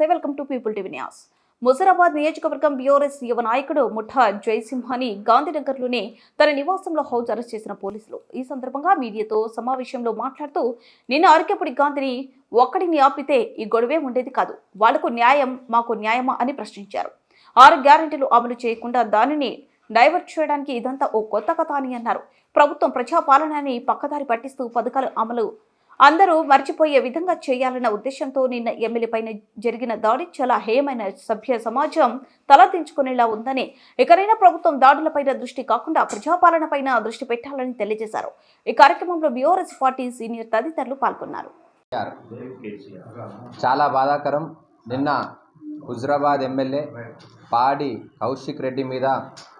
Namaste welcome to People TV news. Musheerabad నియోజకవర్గం BRS యువ నాయకుడు ముఠా జయసింహాని గాంధీనగర్లోనే తన నివాసంలో హౌస్ అరెస్ట్ చేసిన పోలీసులు. ఈ సందర్భంగా మీడియాతో సమావేశంలో మాట్లాడుతూ నిన్న అరకెపుడి గాంధీని ఒక్కడిని ఆపితే ఈ గొడవే ఉండేది కాదు. వాళ్ళకు న్యాయం మాకు న్యాయమా? అని ప్రశ్నించారు. ఆరు గ్యారెంటీలు అమలు చేయకుండా దానిని డైవర్ట్ చేయడానికి ఇదంతా ఓ కొత్త కథ అని అన్నారు. ప్రభుత్వం ప్రజాపాలనని పక్కదారి పట్టిస్తూ పథకాలు అమలు అందరూ మర్చిపోయే విధంగా చేయాలన్న ఉద్దేశంతో నిన్న ఎమ్మెల్యే పైన జరిగిన దాడి చాలా హేయమైన సభ్య సమాజం తలదించుకునేలా ఉందని ఎక్కడైనా ప్రభుత్వం దాడులపైన దృష్టి కాకుండా ప్రజాపాలనపైన దృష్టి పెట్టాలని తెలియజేశారు. ఈ కార్యక్రమంలో బీఆర్ఎస్ పార్టీ సీనియర్ తదితరులు పాల్గొన్నారు. చాలా బాధాకరం. నిన్న హుజరాబాద్ ఎమ్మెల్యే పాడి కౌశిక్ రెడ్డి మీద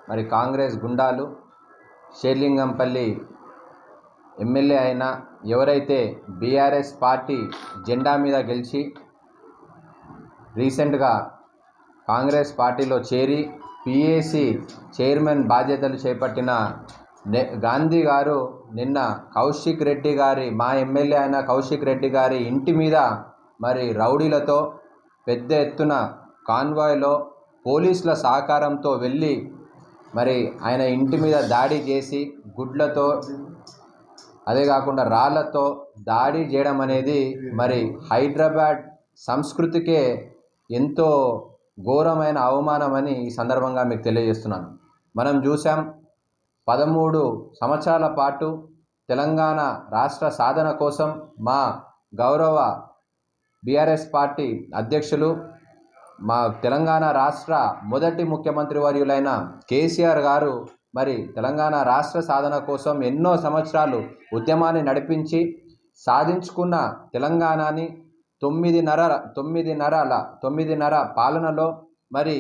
మరి కాంగ్రెస్ గుండాలు షేర్లింగంపల్లి ఎమ్మెల్యే అయిన ఎవరైతే బీఆర్ఎస్ పార్టీ జెండా మీద గెలిచి రీసెంట్గా కాంగ్రెస్ పార్టీలో చేరి పిఏసి చైర్మన్ బాధ్యతలు చేపట్టిన గాంధీ గారు నిన్న కౌశిక్ రెడ్డి గారి మా ఎమ్మెల్యే అయిన కౌశిక్ రెడ్డి గారి ఇంటి మీద మరి రౌడీలతో పెద్ద ఎత్తున కాన్వాయ్లో పోలీసుల సహకారంతో వెళ్ళి మరి ఆయన ఇంటి మీద దాడి చేసి గుడ్లతో అదే కాకుండా రాళ్ళతో దాడి చేయడం అనేది మరి హైదరాబాద్ సంస్కృతికే ఎంతో ఘోరమైన అవమానమని ఈ సందర్భంగా మీకు తెలియజేస్తున్నాను. మనం చూసాం పదమూడు సంవత్సరాల పాటు తెలంగాణ రాష్ట్ర సాధన కోసం మా గౌరవ బీఆర్ఎస్ పార్టీ అధ్యక్షులు మా తెలంగాణ రాష్ట్ర మొదటి ముఖ్యమంత్రి వర్యులైన కేసీఆర్ గారు మరి తెలంగాణ రాష్ట్ర సాధన కోసం ఎన్నో సంవత్సరాలు ఉద్యమాన్ని నడిపించి సాధించుకున్న తెలంగాణని తొమ్మిదిన్నర తొమ్మిదిన్నరల తొమ్మిదిన్నర పాలనలో మరి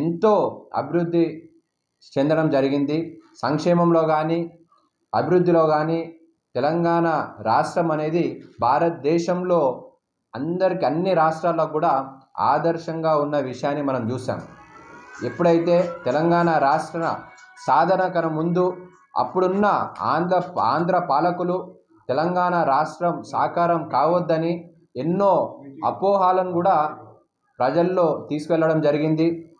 ఎంతో అభివృద్ధి చెందడం జరిగింది. సంక్షేమంలో కానీ అభివృద్ధిలో కానీ తెలంగాణ రాష్ట్రం అనేది భారతదేశంలో అందరికి అన్ని రాష్ట్రాల్లో కూడా ఆదర్శంగా ఉన్న విషయాన్ని మనం చూసాం. ఎప్పుడైతే తెలంగాణ రాష్ట్ర సాధన ముందు అప్పుడున్న ఆంధ్ర ఆంధ్ర పాలకులు తెలంగాణ రాష్ట్రం సాకారం కావద్దని ఎన్నో అపోహాలను కూడా ప్రజల్లో తీసుకెళ్ళడం జరిగింది.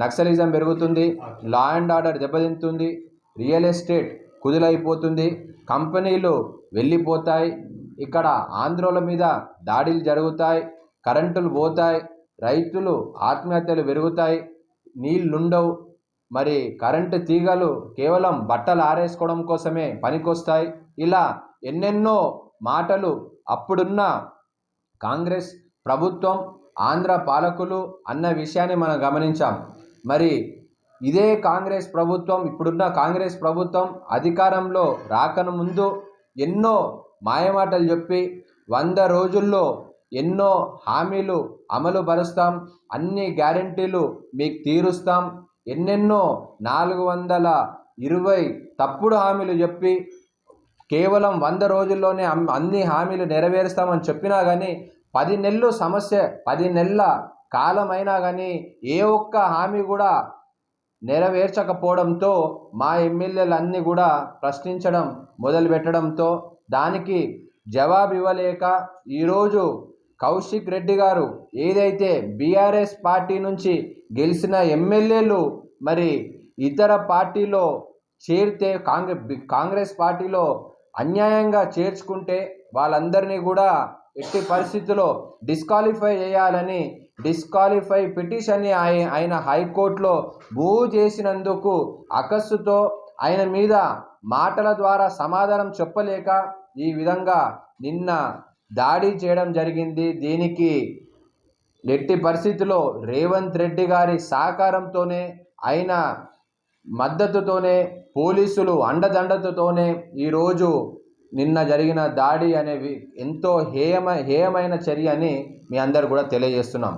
నక్సలిజం పెరుగుతుంది లా అండ్ ఆర్డర్ దెబ్బతింటుంది రియల్ ఎస్టేట్ కుదులైపోతుంది కంపెనీలు వెళ్ళిపోతాయి ఇక్కడ ఆంధ్రోల మీద దాడులు జరుగుతాయి కరెంటులు పోతాయి రైతులు ఆత్మహత్యలు పెరుగుతాయి నీళ్ళుండవు మరి కరెంటు తీగలు కేవలం బట్టలు ఆరేసుకోవడం కోసమే పనికొస్తాయి. ఇలా ఎన్నెన్నో మాటలు అప్పుడున్న కాంగ్రెస్ ప్రభుత్వం ఆంధ్ర పాలకులు అన్న విషయాన్ని మనం గమనించాం. మరి ఇదే కాంగ్రెస్ ప్రభుత్వం ఇప్పుడున్న కాంగ్రెస్ ప్రభుత్వం అధికారంలో రాకముందు ఎన్నో మాయమాటలు చెప్పి వంద రోజుల్లో ఎన్నో హామీలు అమలు పరుస్తాం. అన్ని గ్యారంటీలు మీకు తీరుస్తాం. ఎన్నెన్నో నాలుగు వందల ఇరవై తప్పుడు హామీలు చెప్పి కేవలం వంద రోజుల్లోనే అన్ని హామీలు నెరవేరుస్తామని చెప్పినా కానీ పది నెలలు సమస్య పది నెలల కాలమైనా కానీ ఏ ఒక్క హామీ కూడా నెరవేర్చకపోవడంతో మా ఎమ్మెల్యేలన్నీ కూడా ప్రశ్నించడం మొదలుపెట్టడంతో దానికి జవాబు ఇవ్వలేక ఈరోజు కౌశిక్ రెడ్డి గారు ఏదైతే బీఆర్ఎస్ పార్టీ నుంచి గెలిచిన ఎమ్మెల్యేలు మరి ఇతర పార్టీలో చేరితే కాంగ్రెస్ కాంగ్రెస్ పార్టీలో అన్యాయంగా చేర్చుకుంటే వాళ్ళందరినీ కూడా ఎట్టి పరిస్థితుల్లో డిస్క్వాలిఫై చేయాలని డిస్క్వాలిఫై పిటిషన్ని ఆయన ఆయన హైకోర్టులో భూ చేసినందుకు అకస్సుతో ఆయన మీద మాటల ద్వారా సమాధానం చెప్పలేక ఈ విధంగా నిన్న దాడి చేయడం జరిగింది. దీనికి ఎట్టి పరిస్థితిలో రేవంత్ రెడ్డి గారి సహకారంతోనే ఆయన మద్దతుతోనే పోలీసులు అండదండతతోనే ఈరోజు నిన్న జరిగిన దాడి అనేవి ఎంతో హేయమ హేయమైన చర్య అని మీ అందరు కూడా తెలియజేస్తున్నాం.